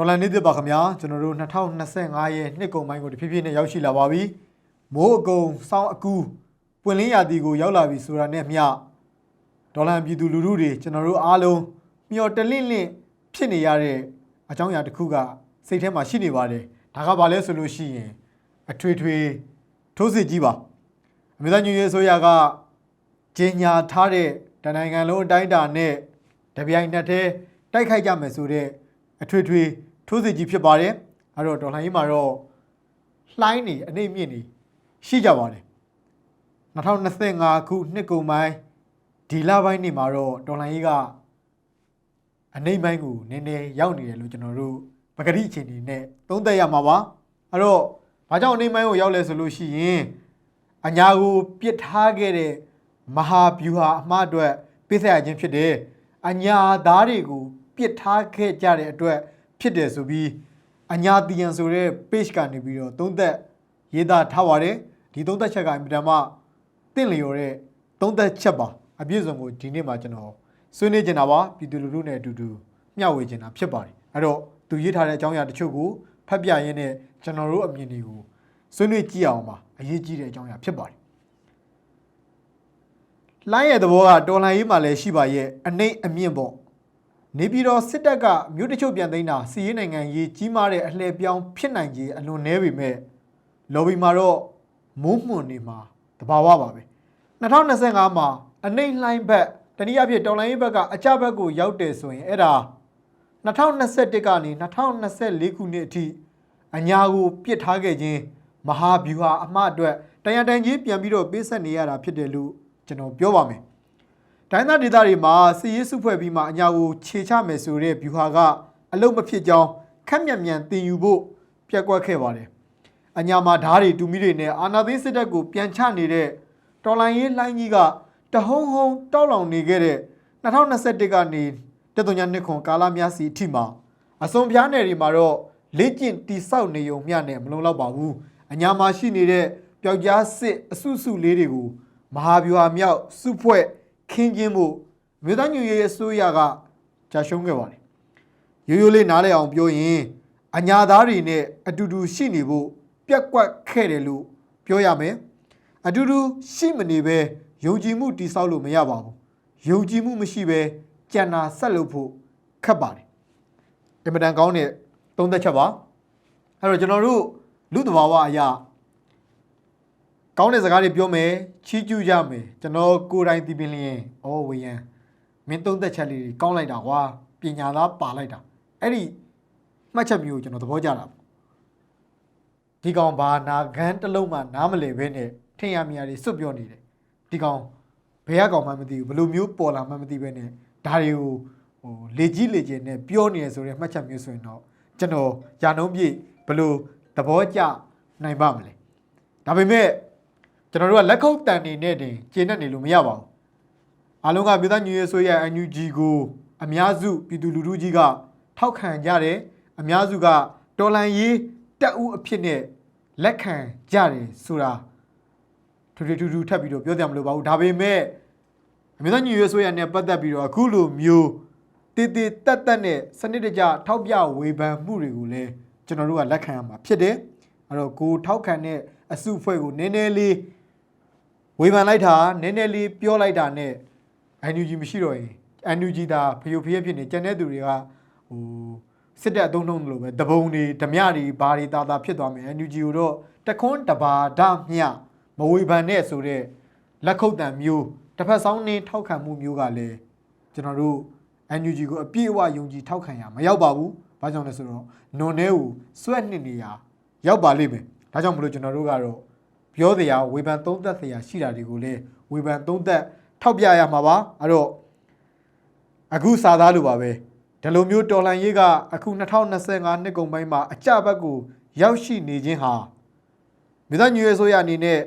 ဒေါ်လာနေ့သစ်ပါခင်ဗျာကျွန်တော်တို့2025ရဲ့နှစ်ကုန်ပိုင်းကိုတဖြည်းဖြည်းနဲ့ရောက်ရှိလာပါပြီမိုးအကုံစောင်းအကူပွင့်လင်းရာသီကိုရောက်လာပြီဆိုတာနဲ့မျှဒေါ်လာပြည်သူလူထုတွေကျွန်တော်တို့အားလုံးမျော်တလင့်လင့်ဖြစ်နေရတဲ့အကြောင်းအရာတစ်ခုကစိတ်ထဲမှာရှိနေပါတယ်ဒါကဘာလဲဆိုလို့ရှိရင်အထွေထွေထိုးစစ်ကြီးပါအမျိုးသားညီညွတ်ရေးအစိုးရကကြီးညာထားတဲ့တနိုင်ငံလုံးအတိုင်းအတာနဲ့တပြိုင်နက်တည်းတိုက်ခိုက်ကြမယ်ဆိုတဲ့အထွေထွေ ထိုးစစ်ကြီးဖြစ်ပါတယ်အဲ့တော့ဒေါ်လာကြီးမှာတော့လှိုင်းနေအနေမြင့်နေရှိကြပါတယ်2025ခုနှစ်ကုန်ပိုင်းဒီလပိုင်းနေမှာတော့ဒေါ်လာကြီးကနေပိုင်းကိုနည်းနည်းရောက်နေတယ်လို့ကျွန်တော်တို့ပဂတိအခြေအနေနဲ့သုံးသပ်ရမှာပါအဲ့တော့ဘာကြောင့်အနေပိုင်းကိုရောက်လဲဆိုလို့ရှိရင်အညာကိုပြစ်ထားခဲ့တဲ့မဟာဗျူဟာအမှားအတွက်ပြစ်ဆက်ရခြင်းဖြစ်တယ်အညာသားတွေကိုပြစ်ထားခဲ့ကြတဲ့အတွက် ဖြစ်တယ်ဆိုပြီးအညာတီယန်ဆိုတဲ့ page ကနေပြီးတော့သုံးသက်ရေးသားထားပါတယ်ဒီသုံးသက်ချက်ကအမြဲတမ်းတင့်လျော်တဲ့သုံးသက်ချက်ပါအပြည့်စုံကိုဒီနေ့မှာကျွန်တော်ဆွေးနွေးချင်တာပါပြည်သူလူထုနဲ့အတူတူမျှဝေချင်တာဖြစ်ပါတယ်အဲ့တော့သူရေးထားတဲ့အကြောင်းအရာတချို့ကိုဖတ်ပြရင်းနဲ့ကျွန်တော်တို့အမြင်တွေကိုဆွေးနွေးကြည့်အောင်ပါအရေးကြီးတဲ့အကြောင်းအရာဖြစ်ပါတယ်လိုင်းရဲ့သဘောကတော်လန်ရေးမှာလည်းရှိပါရဲ့အနှိမ့်အမြင့်ပေါ့ နေပြည်တော်စစ်တပ်ကမြို့တချို့ပြန်သိမ်းတာစီးရေးနိုင်ငံရေးကြီးမားတဲ့အလှည့်ပြောင်းဖြစ်နိုင်ခြေအလွန်နည်းပေမဲ့လော်ဘီမှာတော့မိုးမှုန်နေမှာတဘာဝပါပဲ2025မှာအနှိမ့်လှိုင်းဘက်တနည်းအားဖြင့်တော်လိုင်းရေးဘက်ကအကြဘက်ကိုရောက်တယ်ဆိုရင်အဲ့ဒါ2021ကနေ2024ခုနှစ်အထိအညာကိုပြစ်ထားခဲ့ခြင်းမဟာဗျူဟာအမှားအတွက်တန်ရန်တန်ကြီးပြန်ပြီးတော့ပေးဆက်နေရတာဖြစ်တယ်လို့ကျွန်တော်ပြောပါမယ် ဒိုင်းသားဒေသတွေမှာစီရေးစုဖွဲ့ပြီးမှအညာကိုခြေချမယ်ဆိုတဲ့ view ဟာကအလုံးမဖြစ်ကြောင်းခက်မြန်မြန်တင်ယူဖို့ပြက်ကွက်ခဲ့ပါတယ်။အညာမှာဓားတွေတူမီတွေနဲ့အာနာသိန်းစစ်တပ်ကိုပြန်ချနေတဲ့တော်လိုင်းရေးလှိုင်းကြီးကတဟုံဟုံတောက်လောင်နေခဲ့တဲ့2021ကနေတသွညာနှစ်ခွန်ကာလများစီအထိမှာအစွန်ပြားနယ်တွေမှာတော့လေ့ကျင့်တိဆောက်နေုံမျှနဲ့မလုံလောက်ပါဘူး။အညာမှာရှိနေတဲ့ပျောက်ကြားစစ်အစုစုလေးတွေကိုမဟာဗျူဟာမြောက်စုဖွဲ့ ခင်းကျင်းဖို့မြို့သားညွရေးအစိုးရကကြာရှုံးခဲ့ပါတယ်ရိုးရိုးလေးနားလည်အောင်ပြောရင်အညာသားတွေနဲ့အတူတူရှိနေဖို့ပြက်ကွက်ခဲ့တယ်လို့ပြောရမယ်အတူတူရှိမနေပဲယုံကြည်မှုတည်ဆောက်လို့မရပါဘူးယုံကြည်မှုမရှိပဲကြံနာဆက်လုပ်ဖို့ခက်ပါတယ်အင်မတန်ကောင်းတဲ့သုံးသက်ချက်ပါအဲ့တော့ကျွန်တော်တို့လူတဘာဝအရာ ကောင်းတဲ့စကားတွေပြောမယ်ချီးကျူးကြမယ်ကျွန်တော်ကိုယ်တိုင်ဒီပင်လျင်ဩဝေယံမင်းသုံးသက်ချက်လေးတွေကောင်းလိုက်တာကွာပညာသားပါလိုက်တာအဲ့ဒီမှတ်ချက်မျိုးကိုကျွန်တော်သဘောကျတာပေါ့ဒီကောင်ဘာနာဂန်းတစ်လုံးမှနားမလည်ဘဲနဲ့ထင်ရမြာတွေစွတ်ပြောနေတယ်ဒီကောင်ဘယ်ကကောင်မှမသိဘူးဘယ်လိုမျိုးပေါ်လာမှမသိဘဲနဲ့ဒါတွေကိုဟိုလေကြီးလေကျင်နဲ့ပြောနေရဆိုတဲ့မှတ်ချက်မျိုးဆိုရင်တော့ကျွန်တော်ယာနှုံးပြည့်ဘယ်လိုသဘောကျနိုင်ပါမလဲဒါပေမဲ့ ကျွန်တော်တို့ကလက်ခုပ်တန်နေနဲ့တင်ကျင်းနေနေလို့မရပါဘူးအားလုံးကပြည်သားညွေဆိုရဲ့ NUG ကိုအများစုပြည်သူလူထုကြီးကထောက်ခံကြတယ်အများစုကတော်လန်ရေးတက်ဦးအဖြစ်နဲ့လက်ခံကြတယ်ဆိုတာထူထူထူထူထပ်ပြီးတော့ပြောကြမလို့ပါဘူးဒါပေမဲ့အမျိုးသားညွေဆိုရဲ့နဲ့ပတ်သက်ပြီးတော့အခုလိုမျိုးတည်တည်တက်တက်နဲ့စနစ်တကျထောက်ပြဝေဖန်မှုတွေကိုလည်းကျွန်တော်တို့ကလက်ခံရမှာဖြစ်တယ်အဲ့တော့ကိုထောက်ခံတဲ့အစုအဖွဲ့ကိုနည်းနည်းလေး ဝေဖန်လိုက်တာနည်းနည်းလေးပြောလိုက်တာနဲ့ NUG မရှိတော့ရင် NUG ဒါဖျို့ဖျက်ဖြစ်နေကြတဲ့သူတွေကဟိုစစ်တပ်အသုံးနှုန်းလို့ပဲတပုံတွေဓမြတွေဘာတွေတာတာဖြစ်သွားမယ် NUG ကိုတော့တခွန်းတဘာဒမျှမဝေဖန်နဲ့ဆိုတော့လက်ခုပ်တံမျိုးတစ်ဖက်ဆောင်နေထောက်ခံမှုမျိုးကလည်းကျွန်တော်တို့ NUG ကိုအပြည့်အဝယုံကြည်ထောက်ခံရမရောက်ပါဘူး။ဘာကြောင့်လဲဆိုတော့နွန်ထဲကိုစွက်နှစ်နေရရောက်ပါလိမ့်မယ်။ဒါကြောင့်မလို့ကျွန်တော်တို့ကတော့ ပြောတရားဝေဖန်သုံးသက်တရားရှိတာတွေကိုလည်းဝေဖန်သုံးသက်ထောက်ပြရမှာပါအဲ့တော့အခုစာသားလိုပါပဲဒီလိုမျိုးတော်လန်ရေးကအခု2025နှစ်ကုန်ပိုင်းမှာအကြဘက်ကိုရောက်ရှိနေခြင်းဟာမြေသားညွေဆိုရအနေနဲ့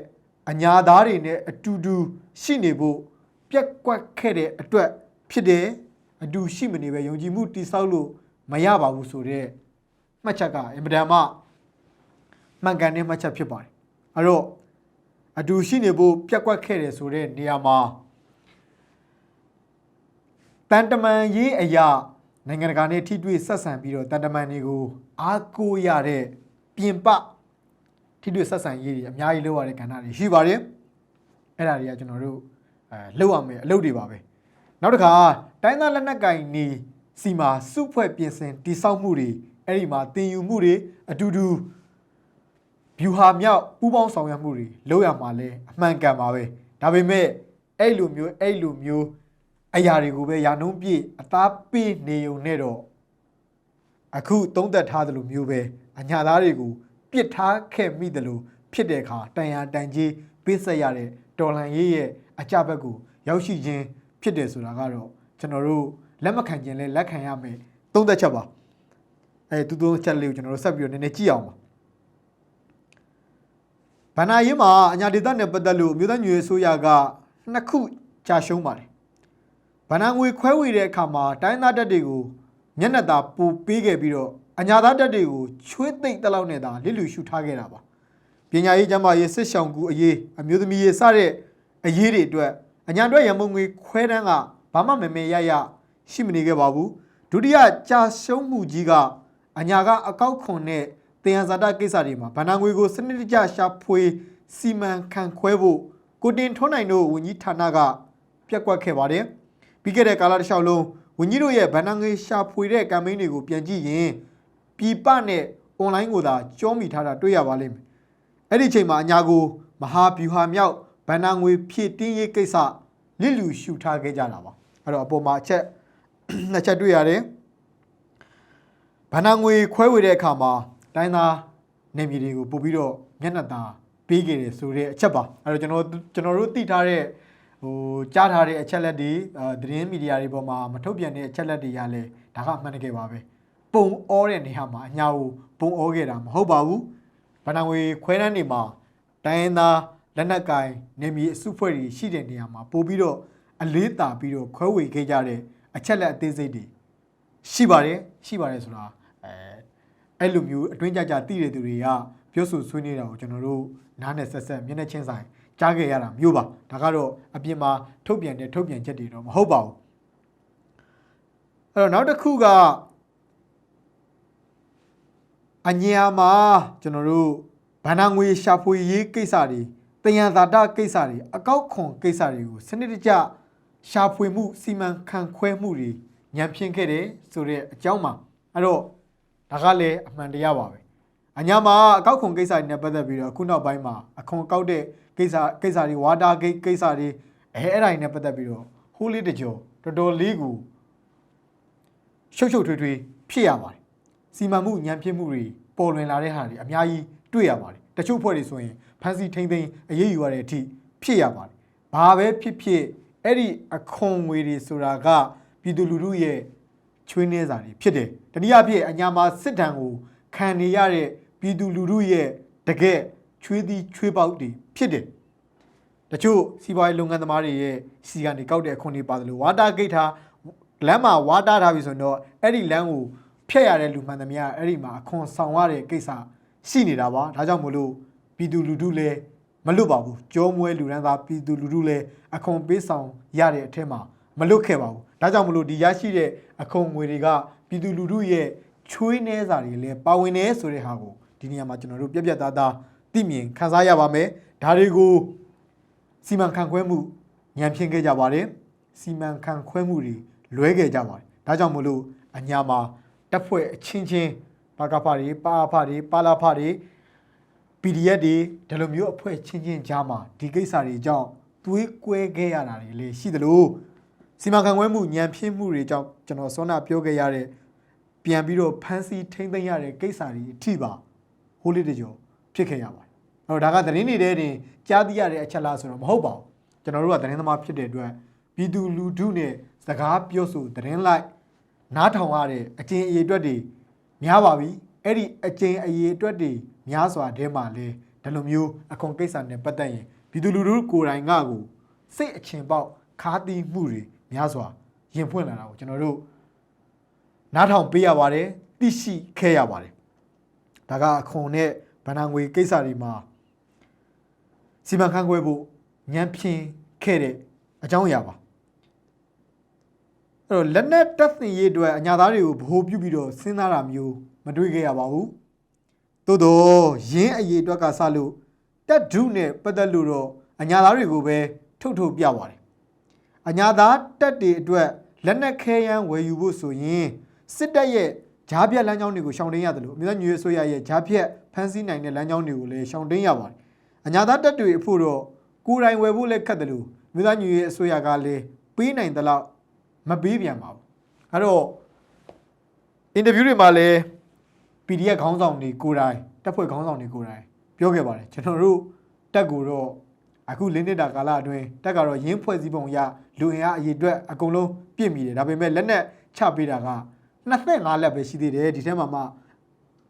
အညာသားတွေနဲ့အတူတူရှိနေဖို့ပြက်ကွက်ခဲ့တဲ့အတွက်ဖြစ်တယ်အတူရှိမနေပဲယုံကြည်မှုတိဆောက်လို့မရပါဘူးဆိုတော့မှတ်ချက်ကအင်မတန်မှမှန်ကန်တဲ့မှတ်ချက်ဖြစ်ပါတယ် အဲ့တော့အတူရှိနေဖို့ပြက်ကွက်ခဲ့တယ်ဆိုတဲ့နေရာမှာတန်တမန်ရေးအရာနိုင်ငံတကာနဲ့ထိတွေ့ဆက်ဆံပြီးတော့တန်တမန်တွေကိုအားကိုးရတဲ့ပြင်ပထိတွေ့ဆက်ဆံရေးတွေအများကြီးလုပ်ရတဲ့ကဏ္ဍတွေရှိပါတယ်အဲ့ဒါတွေကကျွန်တော်တို့အဲလုပ်ရမယ်အလုပ်တွေပါပဲနောက်တစ်ခါတိုင်းသားလက်နက်ကင်နေစီမှာစုဖွဲ့ပြင်ဆင်တိစောက်မှုတွေအဲ့ဒီမှာတင်ယူမှုတွေအတူတူ ဗျူဟာမြောက်ပူးပေါင်းဆောင်ရွက်မှုတွေလုပ်ရမှာလဲအမှန်ကန်ပါပဲဒါပေမဲ့အဲ့လိုမျိုးအဲ့လိုမျိုးအရာတွေကိုပဲယာနှုံးပြည့်အသားပေးနေုံနဲ့တော့အခုသုံးသက်ထားသလိုမျိုးပဲအညာသားတွေကိုပြစ်ထားခဲ့မိတယ်လို့ဖြစ်တဲ့အခါတန်ရာတန်ကြီးပေးဆက်ရတဲ့တော်လန်ရေးရဲ့အကြဘက်ကိုရောက်ရှိခြင်းဖြစ်တယ်ဆိုတာကတော့ကျွန်တော်တို့လက်မခံခြင်းလဲလက်ခံရမယ်သုံးသက်ချက်ပါအဲတူတူချက်လေးကိုကျွန်တော်တို့ဆက်ပြီးတော့နည်းနည်းကြည့်အောင်ပါ ဗန္နာရေးမှာအညာဒေသနဲ့ပတ်သက်လို့အမျိုးသားညွေအစိုးရကနှစ်ခုကြာရှုံးပါတယ်။ဗန္နာငွေခွဲဝေတဲ့အခါမှာတိုင်းသားတပ်တွေကိုမျက်နှာသာပိုပေးခဲ့ပြီးတော့အညာသားတပ်တွေကိုချွေးသိမ့်တက်လောက်နဲ့သာလစ်လူရှုထားခဲ့တာပါ။ပညာရေးကျမ်းမာရေးစစ်ဆောင်ကူအရေးအမျိုးသမီးရေးစတဲ့အရေးတွေအတွက်အညာအတွက်ရန်ပုံငွေခွဲတန်းကဘာမှမမေရရရှိမနေခဲ့ပါဘူး။ဒုတိယကြာရှုံးမှုကြီးကအညာကအကောက်ခွန်နဲ့ တင်ရဇာတကိစ္စတွေမှာဗန္နာငွေကိုစနစ်တကျရှာဖွေစီမံခန့်ခွဲဖို့ကိုတင်ထွန်းနိုင်တို့ဝန်ကြီးဌာနကပြက်ကွက်ခဲ့ပါတယ်။ပြီးခဲ့တဲ့ကာလတစ်လျှောက်လုံးဝန်ကြီးတို့ရဲ့ဗန္နာငွေရှာဖွေတဲ့ကမ်ပိန်းတွေကိုပြန်ကြည့်ရင်ပြည်ပနဲ့အွန်လိုင်းကိုသာကြောမိထားတာတွေ့ရပါလိမ့်မယ်။အဲ့ဒီချိန်မှာအညာကိုမဟာဗျူဟာမြောက်ဗန္နာငွေဖြည့်တင်းရေးကိစ္စလစ်လူရှုထားခဲ့ကြတာပါ။အဲ့တော့အပေါ်မှာအချက်နှစ်ချက်တွေ့ရတယ်။ဗန္နာငွေခွဲဝေတဲ့အခါမှာ တိုင်းသားနေပြည်တွေကိုပို့ပြီးတော့မျက်နှာသာပေးခဲ့တယ်ဆိုတဲ့အချက်ပါအဲ့တော့ကျွန်တော်ကျွန်တော်တို့သိထားတဲ့ဟိုကြားထားတဲ့အချက်လက်တွေအာသတင်းမီဒီယာတွေပေါ်မှာမထုတ်ပြန်တဲ့အချက်လက်တွေရလဲဒါကအမှန်တကယ်ပါပဲပုံဩတဲ့နေရာမှာအညာကိုပုံဩခဲ့တာမဟုတ်ပါဘူးဗန္နာငွေခွဲတန်းနေမှာတိုင်းသားလက်နက်ကင်နေမီအစုဖွဲ့တွေရှိတဲ့နေရာမှာပို့ပြီးတော့အလေးတာပြီးတော့ခွဲဝေခဲ့ကြတဲ့အချက်လက်အသေးစိတ်တွေရှိပါတယ်ရှိပါတယ်ဆိုတာ အဲအဲ့လိုမျိုးအတွင်းကြကြသိတဲ့သူတွေကပြောဆိုဆွေးနွေးတာကိုကျွန်တော်တို့နားနဲ့ဆက်ဆက်မျက်နှာချင်းဆိုင်ကြားခဲ့ရတာမျိုးပါဒါကတော့အပြင်မှာထုတ်ပြန်တဲ့ထုတ်ပြန်ချက်တွေတော့မဟုတ်ပါဘူးအဲ့တော့နောက်တစ်ခုကအညာမှာကျွန်တော်တို့ဗန္နာငွေရှာဖွေရေးကိစ္စတွေတယံဇာတကိစ္စတွေအကောက်ခွန်ကိစ္စတွေကိုစနစ်တကျရှာဖွေမှုစီမံခန့်ခွဲမှုတွေညံဖြင်းခဲ့တယ်ဆိုတဲ့အကြောင်းမှာအဲ့တော့ ဒါကလည်းအမှန်တရားပါပဲအညာမှာအကောက်ခွန်ကိစ္စတွေနဲ့ပတ်သက်ပြီးတော့အခုနောက်ပိုင်းမှာအခွန်ကောက်တဲ့ကိစ္စကိစ္စတွေဝါတာဂိတ်ကိစ္စတွေအဲအဲ့ဒါတွေနဲ့ပတ်သက်ပြီးတော့ဟိုးလေးတကြောတော်တော်လေးကိုရှုပ်ရှုပ်ထွေးထွေးဖြစ်ရပါတယ်စီမံမှုညံပြစ်မှုတွေပေါ်လွင်လာတဲ့ဟာတွေအများကြီးတွေ့ရပါတယ်တချို့ဖွဲ့တွေဆိုရင်ဖန်စီထိမ့်သိမ်းအရေးယူရတဲ့အထိဖြစ်ရပါတယ်ဘာပဲဖြစ်ဖြစ်အဲ့ဒီအခွန်ငွေတွေဆိုတာကပြည်သူလူထုရဲ့ ချွေးနှဲစာတွေဖြစ်တယ်တနည်းအားဖြင့်အညာမှာစစ်တမ်းကိုခံနေရတဲ့ပြည်သူလူထုရဲ့တကယ်ချွေးသည်ချွေးပေါက်တွေဖြစ်တယ်တချို့စီးပွားရေးလုပ်ငန်းသမားတွေရဲ့စီကနေကောက်တဲ့အခွင့်အရေးပါတယ်လို့ဝါတာဂိတ်ထားလမ်းမှာဝါတာထားပြီဆိုရင်တော့အဲ့ဒီလမ်းကိုဖျက်ရတဲ့လူမှန်သမျှအဲ့ဒီမှာအခွန်ဆောင်ရတဲ့ကိစ္စရှိနေတာပါဒါကြောင့်မို့လို့ပြည်သူလူထုလည်းမလွတ်ပါဘူးကြောမွဲလူရန်သားပြည်သူလူထုလည်းအခွန်ပေးဆောင်ရတဲ့အထက်မှာမလွတ်ခဲ့ပါဘူး ဒါကြောင့်မို့လို့ဒီရရှိတဲ့အခွန်ငွေတွေကပြည်သူလူထုရဲ့ချွေးနှဲစာတွေလည်းပါဝင်နေဆိုတဲ့ဟာကိုဒီနေရာမှာကျွန်တော်တို့ပြက်ပြက်သားသားသိမြင်ခန်းစားရပါမယ်ဒါတွေကိုစီမံခန့်ခွဲမှုညံဖြင်းခဲ့ကြပါတယ်စီမံခန့်ခွဲမှုတွေလွဲခဲ့ကြပါတယ်ဒါကြောင့်မလို့အညာမှာတက်ဖွဲ့အချင်းချင်းပါကဖတွေပါအဖတွေပါလာဖတွေ PDF တွေဒီလိုမျိုးအဖွဲ့ချင်းချင်းကြားမှာဒီကိစ္စတွေကြောင့်သွေးကွဲခဲ့ရတာတွေလည်းရှိသလို စီမံခန့်ခွဲမှုညံဖြင်းမှုတွေကြောင့်ကျွန်တော်စောနာပြောခဲ့ရတဲ့ပြန်ပြီးတော့ဖန်စီထိမ့်သိမ်းရတဲ့ကိစ္စတွေအထိပါဟိုးလေးတကြောဖြစ်ခဲ့ရပါတယ်အဲ့တော့ဒါကသတင်းတွေထဲတင်ကြားသိရတဲ့အချက်လားဆိုတော့မဟုတ်ပါဘူးကျွန်တော်တို့ကသတင်းသမားဖြစ်တဲ့အတွက်ပြည်သူလူထုနဲ့စကားပြောဆိုသတင်းလိုက်နားထောင်ရတဲ့အကျင့်အရေးအတွက်တွေများပါပြီအဲ့ဒီအကျင့်အရေးအတွက်တွေများစွာတဲမှာလဲဒီလိုမျိုးအခွန်ကိစ္စနဲ့ပတ်သက်ရင်ပြည်သူလူထုကိုယ်တိုင်ကကိုစိတ်အချင်ပေါက်ခါးသီးမှုတွေ များစွာရင်ဖွင့်လာတာကိုကျွန်တော်တို့နားထောင်ပေးရပါတယ်သိရှိခဲ့ရပါတယ်ဒါကအခွန်နဲ့ဗဏ္ဍာငွေကိစ္စတွေမှာစီမံခန့်ခွဲဖို့ညံဖြင်းခဲ့တဲ့အကြောင်းအရာပါအဲ့တော့လက်နက်တပ်ဆင်ရေးအတွက်အညာသားတွေကိုဗဟိုပြုပြီးတော့စဉ်းစားတာမျိုးမတွေ့ခဲ့ရပါဘူးသို့တော့ရင်းအရေးအတွက်ကစလို့တက်ဒုနဲ့ပတ်သက်လို့တော့အညာသားတွေကိုပဲထုတ်ထုတ်ပြပါတယ် အညာသားတက်တွေအတွက်လက်နက်ခဲယမ်းဝယ်ယူဖို့ဆိုရင်စစ်တပ်ရဲ့ဂျားပြက်လမ်းကြောင်းတွေကိုရှောင်တင်းရတယ်လို့အမျိုးသားညွေဆိုရရဲ့ဂျားပြက်ဖမ်းဆီးနိုင်တဲ့လမ်းကြောင်းတွေကိုလည်းရှောင်တင်းရပါတယ်အညာသားတက်တွေအဖို့တော့ကိုယ်တိုင်ဝယ်ဖို့လည်းခက်တယ်လို့အမျိုးသားညွေအစိုးရကလည်းပေးနိုင်တဲ့လောက်မပေးပြန်ပါဘူးအဲ့တော့အင်တာဗျူးတွေမှာလည်း PDF ခေါင်းဆောင်တွေကိုယ်တိုင်တပ်ဖွဲ့ခေါင်းဆောင်တွေကိုယ်တိုင်ပြောခဲ့ပါတယ်ကျွန်တော်တို့တက်ကိုတော့ အခုလင်းနေတာကာလအတွင်းတက်ကတော့ရင်းဖွဲ့စည်းပုံအရလူအင်အားအရေးအတွက်အကုန်လုံးပြည့်မီတယ်ဒါပေမဲ့လက်နက်ချပေးတာက25လက်ပဲရှိသေးတယ်ဒီထဲမှာမှ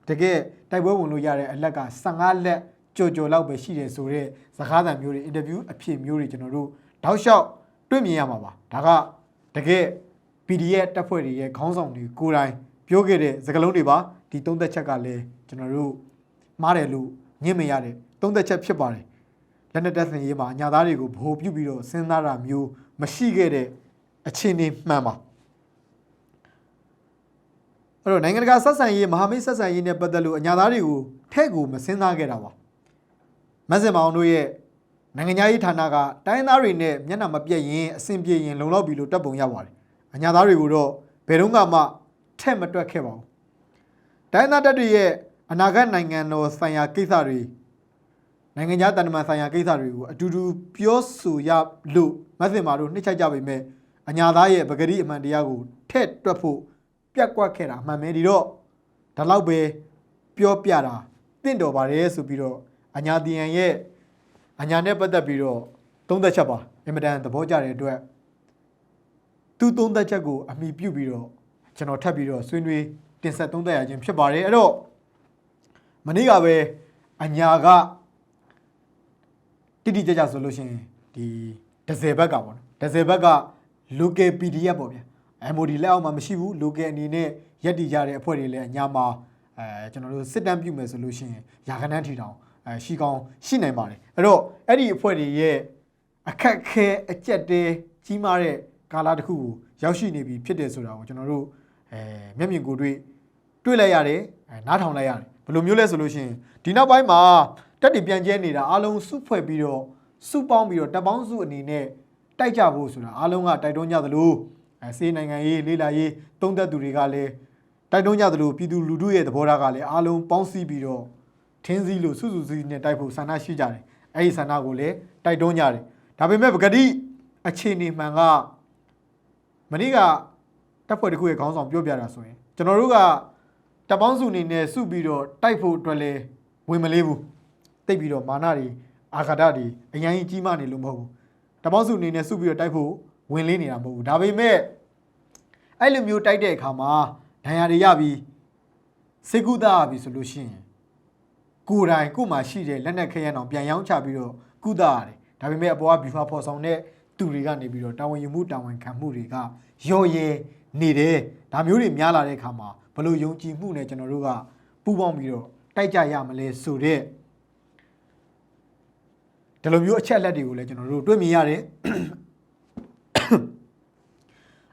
တကယ်တိုက်ပွဲဝင်လို့ရတဲ့အလက်က15လက်ကြော်ကြော်လောက်ပဲရှိတယ်ဆိုတော့စကားသံမျိုးတွေအင်တာဗျူးအဖြစ်မျိုးတွေကျွန်တော်တို့တောက်လျှောက်တွေ့မြင်ရမှာပါဒါကတကယ် PDF တပ်ဖွဲ့တွေရဲ့ခေါင်းဆောင်တွေကိုယ်တိုင်ပြောခဲ့တဲ့စကားလုံးတွေပါဒီသုံးသက်ချက်ကလည်းကျွန်တော်တို့မှားတယ်လို့ညင်မရတဲ့သုံးသက်ချက်ဖြစ်ပါတယ် လက်နက်တပ်ဆင်ရေးမှာအညာသားတွေကိုဗဟိုပြုပြီးတော့စဉ်းစားတာမျိုးမရှိခဲ့တဲ့အခြေအနေမှန်ပါအဲ့တော့နိုင်ငံတကာဆက်ဆံရေးမဟာမိတ်ဆက်ဆံရေးနဲ့ပတ်သက်လို့အညာသားတွေကိုထဲ့ကိုမစဉ်းစားခဲ့တာပါမက်စင်မောင်တို့ရဲ့နိုင်ငံသားရေးဌာနကတိုင်းသားတွေနဲ့မျက်နှာမပြတ်ရင်အဆင်ပြေရင်လုံလောက်ပြီလို့တပ်ပုံရပါတယ်အညာသားတွေကိုတော့ဘယ်တော့မှထဲ့မတွက်ခဲ့ပါဘူးတိုင်းသားတပ်တွေရဲ့အနာဂတ်နိုင်ငံတော်ဆိုင်ရာကိစ္စတွေ နိုင်ငံခြားတန်တမန်ဆိုင်ရာကိစ္စတွေကိုအတူတူပြောဆိုရလို့မက်စင်မာတို့နှိမ့်ချိုက်ကြပေမဲ့အညာသားရဲ့ပဂရိအမှန်တရားကိုထဲ့တွက်ဖို့ပြက်ကွက်ခဲ့တာအမှန်ပဲဒီတော့ဒါတော့ပဲပြောပြတာတင့်တော်ပါတယ်ဆိုပြီးတော့အညာတီယန်ရဲ့အညာနဲ့ပတ်သက်ပြီးတော့သုံးသက်ချက်ပါအင်မတန်သဘောကျတဲ့အတွက်သူသုံးသက်ချက်ကိုအမိပြုတ်ပြီးတော့ကျွန်တော်ထပ်ပြီးတော့ဆွေးနွေးတင်ဆက်သုံးသက်ရခြင်းဖြစ်ပါတယ်အဲ့တော့မနေ့ကပဲအညာက တိတိကျကျဆိုလို့ရှိရင်ဒီဒဇယ်ဘက်ကပေါ့နော်ဒဇယ်ဘက်က local PDF ပေါ့ဗျာ MOD လက်အောက်မှာမရှိဘူး local အနေနဲ့ရက်တည်ကြတဲ့အဖွဲ့တွေလည်းအညာမှာအဲကျွန်တော်တို့စစ်တမ်းပြုမယ်ဆိုလို့ရှိရင်ယာကနန်းထီတောင်အဲရှိကောင်းရှိနိုင်ပါတယ်အဲ့တော့အဲ့ဒီအဖွဲ့တွေရဲ့အခက်ခဲအကြက်တဲကြီးမားတဲ့ကာလတစ်ခုကိုရောက်ရှိနေပြီဖြစ်တယ်ဆိုတာကိုကျွန်တော်တို့အဲမျက်မြင်ကိုယ်တွေ့တွေ့လိုက်ရတယ်အဲနားထောင်လိုက်ရတယ်ဘယ်လိုမျိုးလဲဆိုလို့ရှိရင်ဒီနောက်ပိုင်းမှာ တက်တည်ပြန်ကျဲနေတာအားလုံးစုဖွဲ့ပြီးတော့စုပေါင်းပြီးတော့တပ်ပေါင်းစုအနေနဲ့တိုက်ကြဖို့ဆိုတာအားလုံးကတိုက်တွန်းကြသလိုအဲစေးနိုင်ငံရေးလေးလာရေးတုံးသက်သူတွေကလည်းတိုက်တွန်းကြသလိုပြည်သူလူထုရဲ့သဘောထားကလည်းအားလုံးပေါင်းစည်းပြီးတော့ထင်းစည်းလို့စုစုစည်းနဲ့တိုက်ဖို့ဆန္ဒရှိကြတယ်အဲဒီဆန္ဒကိုလည်းတိုက်တွန်းကြတယ်ဒါပေမဲ့ပဂတိအခြေအနေမှန်ကမနေ့ကတပ်ဖွဲ့တစ်ခုရဲ့ခေါင်းဆောင်ပြောပြတာဆိုရင်ကျွန်တော်တို့ကတပ်ပေါင်းစုအနေနဲ့စုပြီးတော့တိုက်ဖို့အတွက်လည်းဝင်မလေးဘူး တိတ်ပြီးတော့မာနတွေအာဃာတတွေအရင်ကြီးကြီးမားနေလို့မဟုတ်ဘူးတပ်ပေါင်းစုအနေနဲ့စုပြီးတော့တိုက်ဖို့ဝင်လေးနေတာမဟုတ်ဘူးဒါပေမဲ့အဲ့လိုမျိုးတိုက်တဲ့အခါမှာဒဏ်ရာတွေရပြီးစေကုသရပြီဆိုလို့ရှိရင်ကိုယ်တိုင်ကိုယ်မှာရှိတဲ့လက်နက်ခဲယမ်းအောင်ပြန်ရောင်းချပြီးတော့ကုသရတယ်ဒါပေမဲ့အပေါ်ကဘီဖာဖော်ဆောင်တဲ့သူတွေကနေပြီးတော့တာဝန်ယူမှုတာဝန်ခံမှုတွေကရော့ရဲနေတယ်ဒါမျိုးတွေများလာတဲ့အခါမှာဘလို့ယုံကြည်မှုနဲ့ကျွန်တော်တို့ကပူးပေါင်းပြီးတော့တိုက်ကြရမလဲဆိုတဲ့ ဒီလိုမျိုးအချက်လက်တွေကိုလည်းကျွန်တော်တို့တွေ့မြင်ရတယ်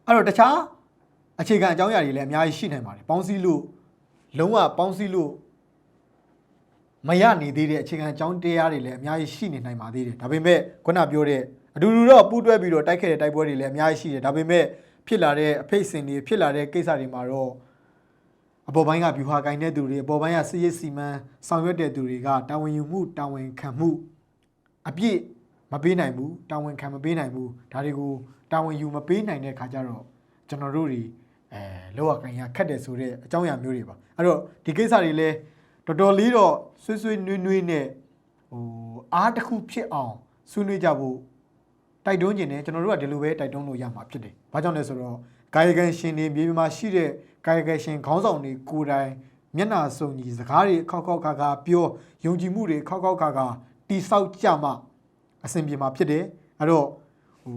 အဲ့တော့တခြားအခြေခံအကြောင်းအရာတွေလည်းအများကြီးရှိနိုင်ပါတယ်ပေါင်းစည်းလို့လုံးဝပေါင်းစည်းလို့မရနေသေးတဲ့အခြေခံအကြောင်းတရားတွေလည်းအများကြီးရှိနေနိုင်ပါသေးတယ်ဒါပေမဲ့ခုနပြောတဲ့အတူတူတော့ပူးတွဲပြီးတော့တိုက်ခဲ့တဲ့တိုက်ပွဲတွေလည်းအများကြီးရှိတယ်ဒါပေမဲ့ဖြစ်လာတဲ့အဖိတ်စင်တွေဖြစ်လာတဲ့ကိစ္စတွေမှာတော့အပေါ်ပိုင်းကဗျူဟာကိုင်းတဲ့သူတွေအပေါ်ပိုင်းကစည်ရည်စီမံဆောင်ရွက်တဲ့သူတွေကတာဝန်ယူမှုတာဝန်ခံမှု အပြည့်မပေးနိုင်ဘူးတာဝန်ခံမပေးနိုင်ဘူးဒါတွေကိုတာဝန်ယူမပေးနိုင်တဲ့ခါကျတော့ကျွန်တော်တို့တွေအဲလောကကန်ရခက်တယ်ဆိုတဲ့အကြောင်းအရာမျိုးတွေပါအဲ့တော့ဒီကိစ္စတွေလည်းတော်တော်လေးတော့ဆွေးဆွေးနွေးနွေးနဲ့ဟိုအားတစ်ခုဖြစ်အောင်ဆွေးနွေးကြဖို့တိုက်တွန်းခြင်းနဲ့ကျွန်တော်တို့ကဒီလိုပဲတိုက်တွန်းလို့ရမှာဖြစ်တယ်။ဘာကြောင့်လဲဆိုတော့ကာယကံရှင်တွေမြေပြင်မှာရှိတဲ့ကာယကံရှင်ခေါင်းဆောင်တွေကိုယ်တိုင်မျက်နှာစုံကြီးစကားတွေခောက်ခောက်ခါခါပြောယုံကြည်မှုတွေခောက်ခောက်ခါခါ တိဆောက်ကြမှအဆင်ပြေမှာဖြစ်တယ်။အဲ့တော့ဟို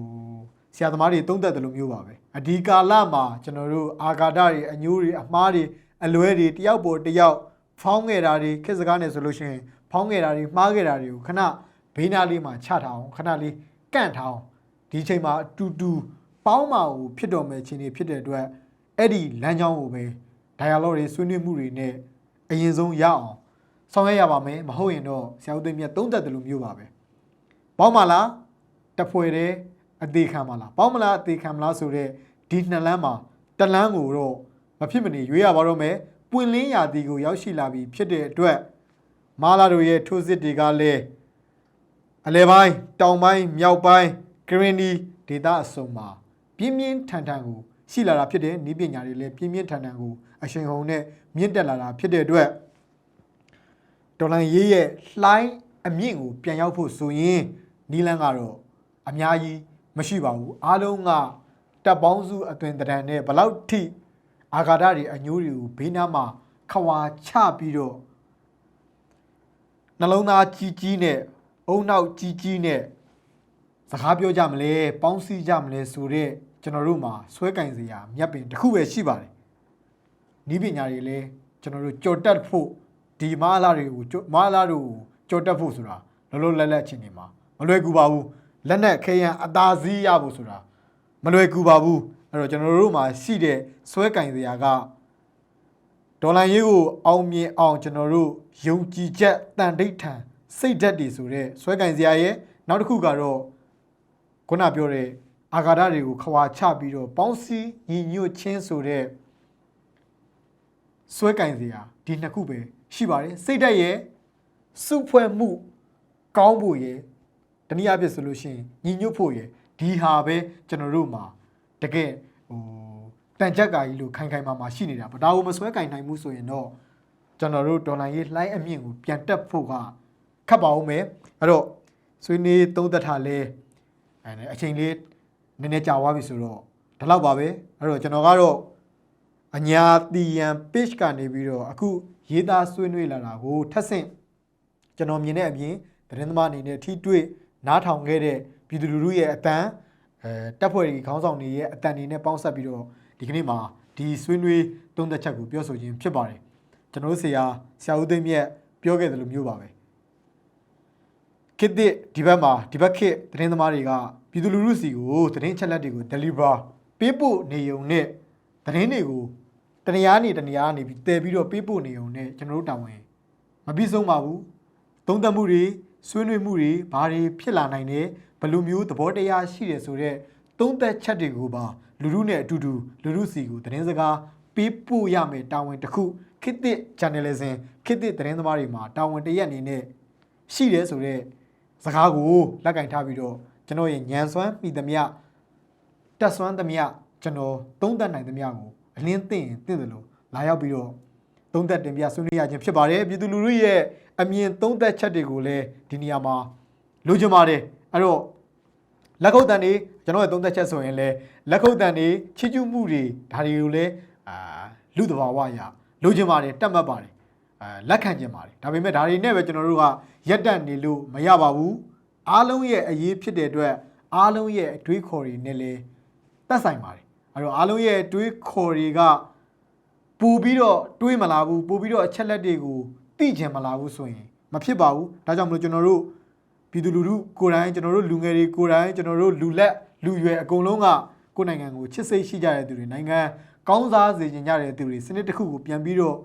ဆရာသမားတွေသုံးသက်တယ်လို့မျိုးပါပဲ။အဒီကာလမှာကျွန်တော်တို့အာဃာတတွေအညိုးတွေအမားတွေအလွဲတွေတယောက်ပေါ်တယောက်ဖောင်းခဲ့တာတွေခက်စကားနဲ့ဆိုလို့ရှိရင်ဖောင်းခဲ့တာတွေမှားခဲ့တာတွေကိုခဏဘေးနားလေးမှာချထားအောင်ခဏလေးကန့်ထားအောင်ဒီအချိန်မှာအတူတူပေါင်းမာကိုဖြစ်တော်မဲ့ခြင်းတွေဖြစ်တဲ့အတွက်အဲ့ဒီလမ်းကြောင်းကိုပဲ dialogue တွေဆွေးနွေးမှုတွေနဲ့အရင်ဆုံးရအောင် ဆောင်ရွက်ရပါမယ်မဟုတ်ရင်တော့ဆရာဦးသိန်းမြတ်သုံးသက်တယ်လို့မျိုးပါပဲပေါင်းမာလားတဖွဲတဲ့အသေးခံမလားပေါင်းမလားအသေးခံမလားဆိုတော့ဒီနှစ်လမ်းမှာတစ်လမ်းကိုတော့မဖြစ်မနေရွေးရပါတော့မယ်ပွင့်လင်းရာသီကိုရောက်ရှိလာပြီဖြစ်တဲ့အတွက်မာလာတို့ရဲ့ထိုးစစ်တွေကလည်းအလဲပိုင်းတောင်ပိုင်းမြောက်ပိုင်းဂရင်းဒီဒေသအစုံမှာပြင်းပြင်းထန်ထန်ကိုရှိလာတာဖြစ်တဲ့ဤပညာတွေလည်းပြင်းပြင်းထန်ထန်ကိုအရှိန်ဟုန်နဲ့မြင့်တက်လာတာဖြစ်တဲ့အတွက် ဒေါ်လာရေးရဲ့လှိုင်းအမြင့်ကိုပြန်ရောက်ဖို့ဆိုရင်နီလန်းကတော့အများကြီးမရှိပါဘူးအားလုံးကတပ်ပေါင်းစုအသွင်တရံနဲ့ဘလောက်ထိအာဃာတတွေအညိုးတွေကိုဘေးနားမှာခွာချပြီးတော့နှလုံးသားကြီးကြီးနဲ့အုံနောက်ကြီးကြီးနဲ့စကားပြောကြမလဲပေါင်းစည်းကြမလဲဆိုတော့ကျွန်တော်တို့မှာဆွဲကင်စရာမြတ်ပင်တစ်ခုပဲရှိပါတယ်နီးပညာတွေလည်းကျွန်တော်တို့ကြော်တက်ဖို့ ဒီမာလာတွေကိုကြော်မာလာတို့ကိုကြော်တက်ဖို့ဆိုတာလောလောလတ်လတ်ချင်းနေမှာမလွယ်ကူပါဘူးလက်နဲ့ခဲယံအသာစီးရဖို့ဆိုတာမလွယ်ကူပါဘူးအဲ့တော့ကျွန်တော်တို့မှာရှိတဲ့ဆွဲကင်စရာကဒေါ်လာရေးကိုအောင်မြင်အောင်ကျွန်တော်တို့ယုံကြည်ချက်တန်တိတ်ထန်စိတ်ဓာတ်တွေဆိုတဲ့ဆွဲကင်စရာရဲ့နောက်တစ်ခုကတော့ခုနပြောတဲ့အာဃာတတွေကိုခွာချပြီးတော့ပေါင်းစည်းညီညွတ်ခြင်းဆိုတဲ့ဆွဲကင်စရာ ဒီနှစ်ခုပဲရှိပါတယ်စိတ်ဓာတ်ရဲ့စုဖွဲ့မှုကောင်းဖို့ရဲ့တနည်းအားဖြင့်ဆိုလို့ရှိရင်ညီညွတ်ဖို့ရဲ့ဒီဟာပဲကျွန်တော်တို့မှာတကယ်ဟိုတန်ကြက်ကကြီးလို့ခိုင်ခိုင်မာမာရှိနေတာပေါ့ဒါကိုမဆွဲကင်နိုင်ဘူးဆိုရင်တော့ကျွန်တော်တို့ဒေါ်လာရေးလှိုင်းအမြင့်ကိုပြန်တက်ဖို့ကခက်ပါဦးမယ်အဲ့တော့ဆွေးနွေးသုံးသက်ထားလဲအဲအချိန်လေးနည်းနည်းကြာသွားပြီဆိုတော့ဒီလောက်ပါပဲအဲ့တော့ကျွန်တော်ကတော့ အညာတီယံ page ကနေပြီးတော့အခုရေးသားဆွေးနွေးလာတာကိုထပ်ဆင့်ကျွန်တော်မြင်တဲ့အပြင်သတင်းသမားအနေနဲ့ထိတွေ့နားထောင်ခဲ့တဲ့ပြည်သူလူထုရဲ့အတန်အဲတပ်ဖွဲ့တွေခေါင်းဆောင်တွေရဲ့အတန်တွေနဲ့ပေါင်းဆက်ပြီးတော့ဒီကနေ့မှာဒီဆွေးနွေးသုံးသက်ချက်ကိုပြောဆိုခြင်းဖြစ်ပါတယ်ကျွန်တော်တို့ဆရာဆရာဦးသိမ်းမြတ်ပြောခဲ့တယ်လို့မျိုးပါပဲခေတ်သစ်ဒီဘက်မှာဒီဘက်ခေတ်သတင်းသမားတွေကပြည်သူလူထုစီကိုသတင်းချက်လက်တွေကို deliver ပေးပို့နေုံနဲ့သတင်းတွေကို တနေရာနေတနေရာနေပြီးတည်ပြီးတော့ပေးပို့နေုံနဲ့ကျွန်တော်တို့တာဝန်မပြီးဆုံးပါဘူးသုံးသပ်မှုတွေဆွေးနွေးမှုတွေဘာတွေဖြစ်လာနိုင်တယ်ဘယ်လိုမျိုးသဘောတရားရှိတယ်ဆိုတော့သုံးသက်ချက်တွေကိုပါလူလူနဲ့အတူတူလူလူစီကိုသတင်းစကားပေးပို့ရမယ်တာဝန်တစ်ခုခေတ်သစ် journalism ခေတ်သစ်သတင်းသမားတွေမှာတာဝန်တစ်ရက်အနေနဲ့ရှိတယ်ဆိုတော့စကားကိုလက်ကင်ထားပြီးတော့ကျွန်တော်ရဲ့ညံစွမ်းမိသမျှတက်စွမ်းသမျှကျွန်တော်သုံးသပ်နိုင်သမျှကို အလင်းသိရင်သိတယ်လို့လာရောက်ပြီးတော့သုံးသက်တင်ပြဆွေးနွေးရခြင်းဖြစ်ပါတယ်ပြည်သူလူထုရဲ့အမြင်သုံးသက်ချက်တွေကိုလည်းဒီနေရာမှာလိုချင်ပါတယ်အဲ့တော့လက်ခုပ်တန်တွေကျွန်တော်ရဲ့သုံးသက်ချက်ဆိုရင်လည်းလက်ခုပ်တန်တွေချီးကျူးမှုတွေဒါတွေကိုလည်းအာလူတဘာဝရလိုချင်ပါတယ်တတ်မှတ်ပါတယ်အာလက်ခံခြင်းပါတယ်ဒါပေမဲ့ဒါတွေနဲ့ပဲကျွန်တော်တို့ကရက်တက်နေလို့မရပါဘူးအားလုံးရဲ့အရေးဖြစ်တဲ့အတွက်အားလုံးရဲ့အတွေးခေါ်တွေနဲ့လည်းသက်ဆိုင်ပါတယ် အဲ့တော့အားလုံးရဲ့အတွေးခေါ်တွေကပို့ပြီးတော့တွေးမလာဘူးပို့ပြီးတော့အချက်လက်တွေကိုသိချင်မလာဘူးဆိုရင်မဖြစ်ပါဘူးဒါကြောင့်မလို့ကျွန်တော်တို့ပြည်သူလူထုကိုယ်တိုင်ကျွန်တော်တို့လူငယ်တွေကိုယ်တိုင်ကျွန်တော်တို့လူလက်လူရွယ်အကုန်လုံးကကိုယ်နိုင်ငံကိုချစ်စိတ်ရှိကြတဲ့သူတွေနိုင်ငံကောင်းစားစေချင်ကြတဲ့သူတွေစနစ်တစ်ခုကိုပြန်ပြီးတော့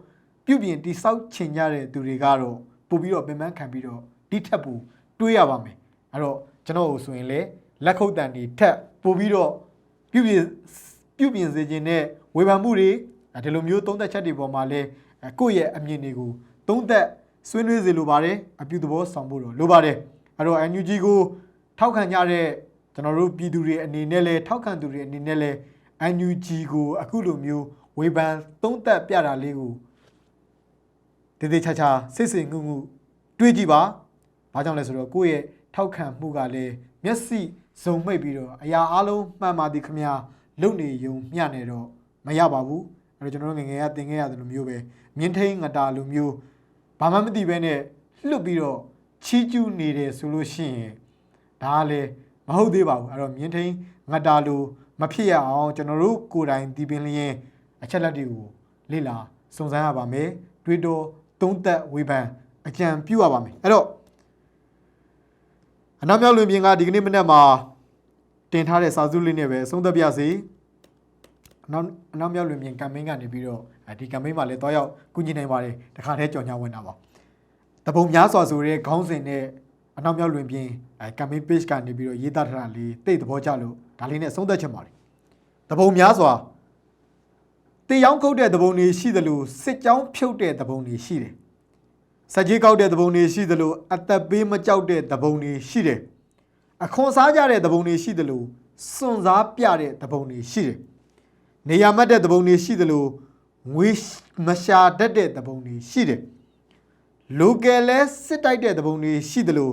ပြုပြင်တိဆောက်ချင်ကြတဲ့သူတွေကတော့ပို့ပြီးတော့ပင်ပန်းခံပြီးတော့ဒီထက်ပိုတွေးရပါမယ်အဲ့တော့ကျွန်တော်တို့ဆိုရင်လေလက်ခုပ်တန်တွေထက်ပို့ပြီးတော့ပြုပြင် ပြုပြင်စေခြင်းနဲ့ဝေဖန်မှုတွေအဲဒီလိုမျိုးသုံးသက်ချက်တွေပေါ်မှာလဲအဲကိုယ့်ရဲ့အမြင်တွေကိုသုံးသက်ဆွေးနွေးစေလိုပါတယ်အပြုသဘောဆောင်ဖို့တော့လိုပါတယ်အဲ့တော့ NUG ကိုထောက်ခံကြတဲ့ကျွန်တော်တို့ပြည်သူတွေအနေနဲ့လဲထောက်ခံသူတွေအနေနဲ့လဲ NUG ကိုအခုလိုမျိုးဝေဖန်သုံးသက်ပြတာလေးကိုတည်တည်ချာချာစိတ်စိမ်ငုံငုတွေးကြည့်ပါဘာကြောင့်လဲဆိုတော့ကိုယ့်ရဲ့ထောက်ခံမှုကလည်းမျက်စိစုံမိတ်ပြီးတော့အရာအလုံးမှန်ပါသည်ခမညာ လုံနေယုံမျှနေတော့မရပါဘူးအဲ့တော့ကျွန်တော်တို့ငယ်ငယ်ကသင်ခဲ့ရတယ်လို့မျိုးပဲမြင်းထိန်ငတာလိုမျိုးဘာမှမသိဘဲနဲ့လှုပ်ပြီးတော့ချီးကျူးနေတယ်ဆိုလို့ရှိရင်ဒါကလည်းမဟုတ်သေးပါဘူးအဲ့တော့မြင်းထိန်ငတာလိုမဖြစ်ရအောင်ကျွန်တော်တို့ကိုယ်တိုင်ဒီပင်လျင်အချက်လက်တွေကိုလေ့လာစုံစမ်းရပါမယ်တွေးတော့သုံးသက်ဝေဖန်အကြံပြုရပါမယ်အဲ့တော့အနောက်မြောက်လွင်ပြင်ကဒီကနေ့မနေ့မှာ တင်ထားတဲ့စာစုလေးနဲ့ပဲအဆုံးသက်ပြစေအနောက်အနောက်မြောက်လွင်ပြင်ကမ်ပိန်းကနေပြီးတော့အဲဒီကမ်ပိန်းမှာလည်းတွားရောက်ကူညီနိုင်ပါတယ်တခါတည်းကြော်ညာဝင်တာပါတပုံများစွာဆိုတဲ့ခေါင်းစဉ်နဲ့အနောက်မြောက်လွင်ပြင်အဲကမ်ပိန်း page ကနေပြီးတော့ရေးသားထားတာလေးတိတ်သဘောကျလို့ဒါလေးနဲ့အဆုံးသက်ချင်ပါတယ်တပုံများစွာတေးရောင်းကုတ်တဲ့တပုံတွေရှိသလိုစစ်ကြောင်းဖြုတ်တဲ့တပုံတွေရှိတယ်စက်ကြီးကောက်တဲ့တပုံတွေရှိသလိုအသက်ပေးမကြောက်တဲ့တပုံတွေရှိတယ် အခွန်စားကြတဲ့သဘုံတွေရှိသလိုစွန့်စားပြတဲ့သဘုံတွေရှိတယ်။နေရာမတ်တဲ့သဘုံတွေရှိသလိုငွေမရှာတတ်တဲ့သဘုံတွေရှိတယ်။ local လဲစစ်တိုက်တဲ့သဘုံတွေရှိသလို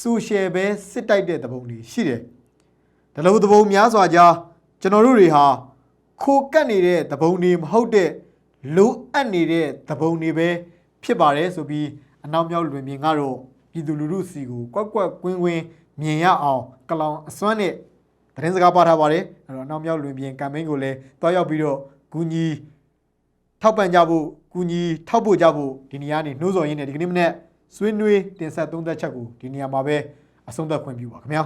social ပဲစစ်တိုက်တဲ့သဘုံတွေရှိတယ်။ဒီလိုသဘုံများစွာကြားကျွန်တော်တို့တွေဟာခိုကတ်နေတဲ့သဘုံတွေမဟုတ်တဲ့လိုအပ်နေတဲ့သဘုံတွေပဲဖြစ်ပါတယ်ဆိုပြီးအနောက်မြောက်လွင်ပြင်ကတော့ပြည်သူလူထုစီကိုကွက်ကွက်ကွင်းကွင်း မြင်ရအောင်ကလောင်အစွမ်းနဲ့သတင်းစကားပါထားပါတယ်အဲ့တော့အနောက်မြောက်လွင်ပြင်ကမ်ပိန်းကိုလည်းတွားရောက်ပြီးတော့ဂူညီထောက်ပံ့ကြဖို့ဂူညီထောက်ပို့ကြဖို့ဒီနေရာနေနှိုးဆော်ရင်းနဲ့ဒီကနေ့မနေ့ဆွေးနွေးတင်ဆက်သုံးသက်ချက်ကိုဒီနေရာမှာပဲအဆုံးသတ်ခွင့်ပြုပါခင်ဗျာ